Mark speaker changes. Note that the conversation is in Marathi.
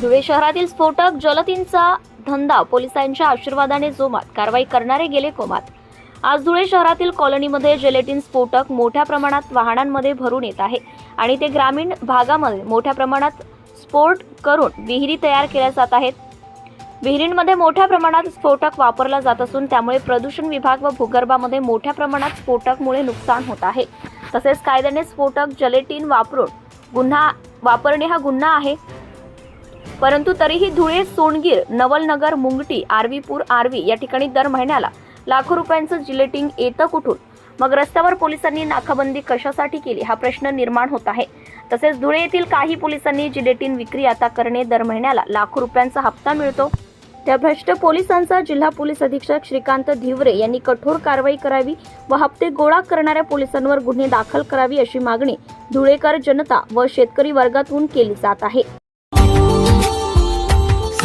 Speaker 1: धुळे शहरातील स्फोटक जलतींचा धंदा पोलिसांच्या आशीर्वादाने जोमात. कारवाई करणारे गेले कोमात. आज धुळे शहरातील कॉलनीमध्ये जेलेटिन स्फोटक मोठ्या प्रमाणात वाहनांमध्ये भरून येत आहे आणि ते ग्रामीण भागामध्ये मोठ्या प्रमाणात स्फोट करून विहिरी तयार केल्या जात आहेत. विहिरींमध्ये मोठ्या प्रमाणात स्फोटक वापरला जात असून त्यामुळे प्रदूषण विभाग व भूगर्भामध्ये मोठ्या प्रमाणात स्फोटकमुळे नुकसान होत आहे. तसेच कायद्याने स्फोटक जलेटिन वापरून गुन्हा वापरणे हा गुन्हा आहे. परंतु तरीही धुळे सोनगीर नवलनगर मुंगटी आर्वीपूर आर्वी या ठिकाणी दर महिन्याला लाखो रुपयांचं जिलेटिंग येतं कुठून? मग रस्त्यावर पोलिसांनी नाकाबंदी कशासाठी केली? हा प्रश्न निर्माण होत आहे. तसेच धुळे येथील काही पोलिसांनी जिलेटिन विक्री आता करणे दर महिन्याला लाखो रुपयांचा हप्ता मिळतो. त्या भ्रष्ट पोलिसांचा जिल्हा पोलीस अधीक्षक श्रीकांत धिवरे यांनी कठोर कारवाई करावी व हप्ते गोळा करणाऱ्या पोलिसांवर गुन्हे दाखल करावी अशी मागणी धुळेकर जनता व शेतकरी वर्गातून केली जात आहे.